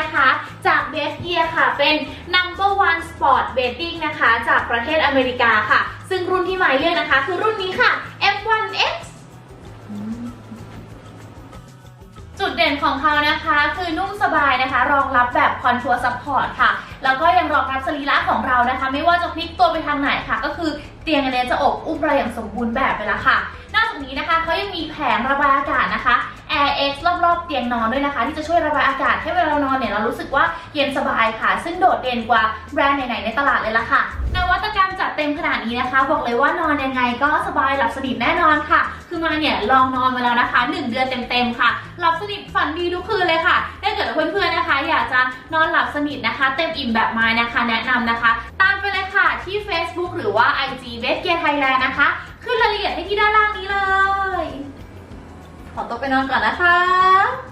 นะคะ จากเบสเกียค่ะ เป็น number one sport bedding นะคะ จากประเทศอเมริกาค่ะ ซึ่งรุ่นที่หมายเลือกนะคะ คือรุ่นนี้ค่ะ F1X จุดเด่นของเขานะคะ คือนุ่มสบายนะคะ รองรับแบบคอนทัวร์ซัพพอร์ตค่ะ แล้วก็ยังรองรับสรีระของเรานะคะ ไม่ว่าจะพลิกตัวไปทางไหนค่ะ ก็คือเตียงอันนี้จะอบอุ้มเราอย่างสมบูรณ์แบบไปแล้วค่ะ นอกจากนี้นะคะเขายังมีแผงระบายอากาศนะคะ เตียงนอนด้วยนะคะ ที่จะช่วยระบายอากาศให้เวลาเรานอนเนี่ยเรารู้สึกว่าเย็นสบายค่ะ ซึ่งโดดเด่นกว่าแบรนด์ไหนๆในตลาดเลยละค่ะนวัตกรรมจัดเต็มขนาดนี้นะคะ บอกเลยว่านอนยังไงก็สบายหลับสนิทแน่นอนค่ะ คือมาเนี่ยลองนอนมาแล้วนะคะ 1 เดือนเต็มๆค่ะหลับสนิทฝันดีทุกคืนเลยค่ะถ้าเกิดเพื่อนๆนะคะ อยากจะนอนหลับสนิทนะคะ เต็มอิ่มแบบไม้นะคะ แนะนำนะคะ ตามไปเลยค่ะที่ Facebook หรือว่า IG b e s t Gear Thailand นะคะ ขึ้นรายละเอียดให้ที่ด้านล่างนี้เลย ไปนอนก่อนนะคะ